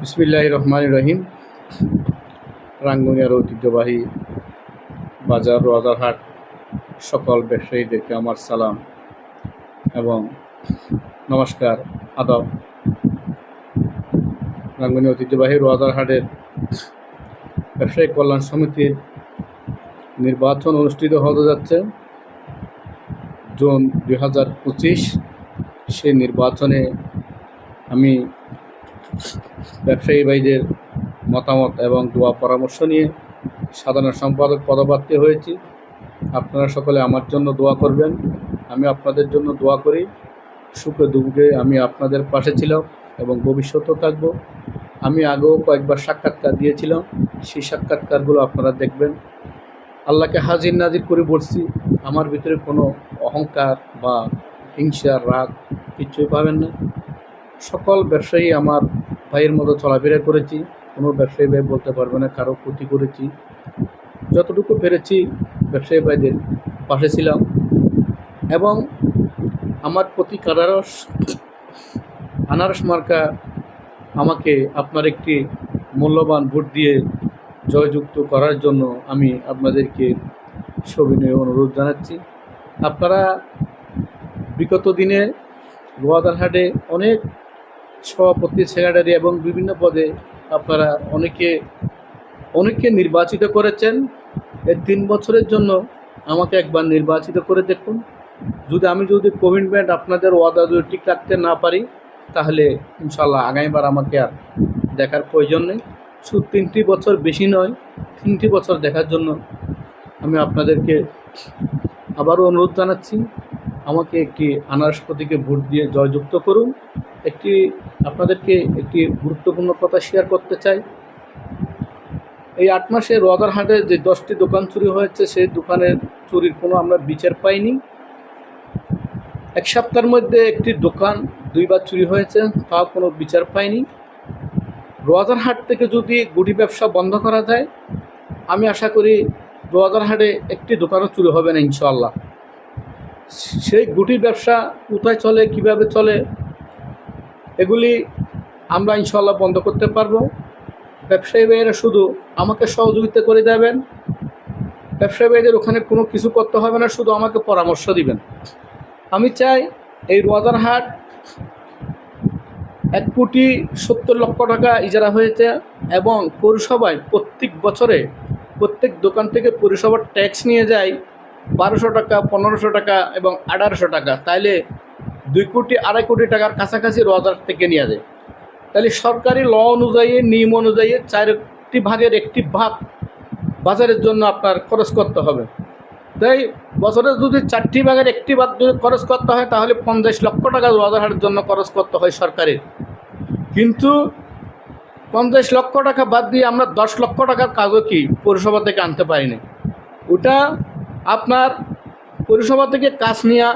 বিসমিল্লাহ রহমান রহিম। রাঙ্গুনিয়ার ঐতিহ্যবাহী বাজার, রাজারহাট, সকল ব্যবসায়ীদেরকে আমার সালাম এবং নমস্কার, আদব। রাঙ্গুনিয়া ঐতিহ্যবাহী রাজারহাটের ব্যবসায়িক কল্যাণ সমিতির নির্বাচন অনুষ্ঠিত হতে যাচ্ছে। জুন দুই হাজার পঁচিশ, সেই নির্বাচনে আমি ব্যবসায়ী ভাইদের মতামত এবং দোয়া পরামর্শ নিয়ে সাধারণ সম্পাদক পদপ্রার্থী হয়েছি। আপনারা সকলে আমার জন্য দোয়া করবেন। আমি আপনাদের জন্য দোয়া করি। সুখে দুঃখে আমি আপনাদের পাশে ছিলাম এবং ভবিষ্যতেও থাকব। আমি আগেও কয়েকবার সাক্ষাৎকার দিয়েছিলাম। সেই সাক্ষাৎকারগুলো আপনারা দেখবেন। আল্লাহকে হাজির নাজির করে বলছি, আমার ভিতরে কোনো অহংকার বা হিংসা রাগ কিছুই পাবেন না। সকল ব্যবসায়ী আমার ভাইয়ের মতো চলাফেরা করেছি, কোনো ব্যবসায়ী ভাই বলতে পারবে না, কারও ক্ষতি করেছি। যতটুকু পেরেছি ব্যবসায়ী ভাইদের পাশে ছিলাম। এবং আমার প্রতি কারারস আনারস মার্কা আমাকে আপনার একটি মূল্যবান ভোট দিয়ে জয়যুক্ত করার জন্য আমি আপনাদেরকে সবিনয় অনুরোধ জানাচ্ছি। আপনারা বিগত দিনে গোয়াদারহাটে অনেক সভাপতি, সেক্রেটারি এবং বিভিন্ন পদে আপনারা অনেকে, অনেককে নির্বাচিত করেছেন। এই তিন বছরের জন্য আমাকে একবার নির্বাচিত করে দেখুন। যদি আমি যদি কমিটমেন্ট আপনাদের ওয়াদা যদি ঠিক রাখতে না পারি, তাহলে ইনশাল্লাহ আগামীবার আমাকে আর দেখার প্রয়োজন নেই। শুধু তিনটি বছর বেশি নয়, তিনটি বছর দেখার জন্য আমি আপনাদেরকে আবারও অনুরোধ জানাচ্ছি। আমাকে একটি আনারস প্রতীকে ভোট দিয়ে জয়যুক্ত করুন। একটি, আপনাদেরকে একটি গুরুত্বপূর্ণ কথা শেয়ার করতে চাই। এই আট মাসে রদারহাটে যে দশটি দোকান চুরি হয়েছে, সেই দোকানের চুরির কোনো আমরা বিচার পাইনি। এক সপ্তাহের মধ্যে একটি দোকান দুইবার চুরি হয়েছে, তাও কোনো বিচার পাইনি। রোয়াজারহাট থেকে যদি গুড়ি ব্যবসা বন্ধ করা যায়, আমি আশা করি রোয়াজারহাটে একটি দোকানও চুরি হবে না ইনশাল্লাহ সেই গুটির ব্যবসা কোথায় চলে, কীভাবে চলে এগুলি আমরা ইনশাল্লাহ বন্ধ করতে পারব। ব্যবসায়ী ভাইয়েরা শুধু আমাকে সহযোগিতা করে দেবেন ব্যবসায়ী ভাইদের ওখানে কোনো কিছু করতে হবে না, শুধু আমাকে পরামর্শ দিবেন। আমি চাই এই রোয়াজারহাট এক কোটি সত্তর লক্ষ টাকা ইজারা হয়েছে এবং পৌরসভায় প্রত্যেক বছরে প্রত্যেক দোকান থেকে পৌরসভার ট্যাক্স নিয়ে যায় বারোশো টাকা, পনেরোশো টাকা এবং আঠারোশো টাকা। তাইলে দুই কোটি, আড়াই কোটি টাকার কাছাকাছি রোজার থেকে নিয়ে যায়। তাহলে সরকারি ল অনুযায়ী, নিয়ম অনুযায়ী চারটি ভাগের একটি ভাগ বাজারের জন্য আপনার খরচ করতে হবে। তাই বছরে যদি চারটি ভাগের একটি ভাগ যদি খরচ করতে হয়, তাহলে পঞ্চাশ লক্ষ টাকা রোজারহাটের জন্য খরচ করতে হয় সরকারের। কিন্তু পঞ্চাশ লক্ষ টাকা বাদ দিয়ে আমরা দশ লক্ষ টাকার কাজও কি পৌরসভা থেকে আনতে পারিনি? ওটা আপনার পৌরসভা থেকে কাজ নেওয়া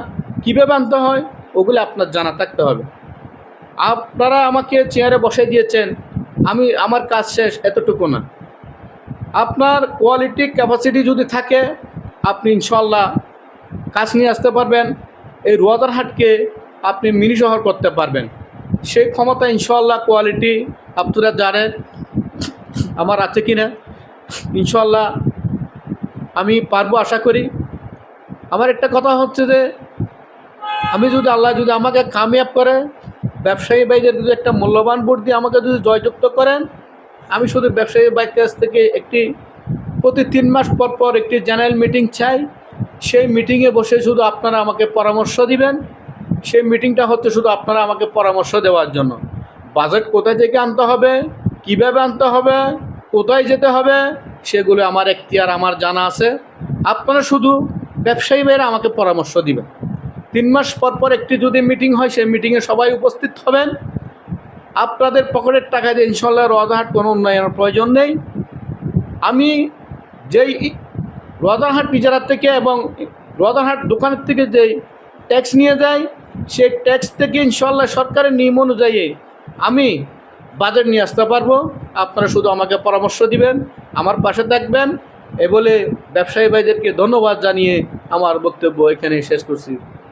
কীভাবে আনতে হয়? ওগুলো আপনার জানা থাকতে হবে। আপনারা আমাকে চেয়ারে বসে দিয়েছেন, আমি, আমার কাজ শেষ, এতটুকু না। আপনার কোয়ালিটি ক্যাপাসিটি যদি থাকে, আপনি ইনশাল্লাহ কাজ নিয়ে আসতে পারবেন। এই রোয়াদারহাটকে আপনি মিনি শহর করতে পারবেন। সেই ক্ষমতা ইনশাল্লাহ কোয়ালিটি আপনারা জানেন আমার আছে কি না ইনশাল্লাহ আমি পারব আশা করি। আমার একটা কথা হচ্ছে যে আমি যদি আল্লাহ যদি আমাকে কামিয়াব করে, ব্যবসায়ী ভাইদের যদি একটা মূল্যবান ভোট দিয়ে আমাকে যদি জয়যুক্ত করেন, আমি শুধু ব্যবসায়ী বাইক কাছ থেকে একটি, প্রতি তিন মাস পর পর একটি জেনারেল মিটিং চাই। সেই মিটিংয়ে বসে শুধু আপনারা আমাকে পরামর্শ দিবেন। সেই মিটিংটা হচ্ছে শুধু আপনারা আমাকে পরামর্শ দেওয়ার জন্য। বাজেট কোথায় থেকে আনতে হবে? কীভাবে আনতে হবে? কোথায় যেতে হবে? সেগুলো আমার এখতিয়ার, আমার জানা আছে। আপনারা শুধু ব্যবসায়ী ভাইয়েরা আমাকে পরামর্শ দিবেন। তিন মাস পর পর একটি যদি মিটিং হয়, সেই মিটিংয়ে সবাই উপস্থিত হবেন। আপনাদের পকেটের টাকা দিয়ে ইনশাল্লাহ রদাহাট কোনো উন্নয়নের প্রয়োজন নেই। আমি যেই রদারহাট ইজারার থেকে এবং রদারহাট দোকানের থেকে যেই ট্যাক্স নিয়ে যায় সেই ট্যাক্স থেকে ইনশাল্লাহ সরকারের নিয়ম অনুযায়ী আমি বাজেট নিয়ে আসতে পারব। আপনারা শুধু আমাকে পরামর্শ দিবেন, আমার পাশে থাকবেন। এ বলে ব্যবসায়ী ভাইদেরকে ধন্যবাদ জানিয়ে আমার বক্তব্য এখানে শেষ করছি।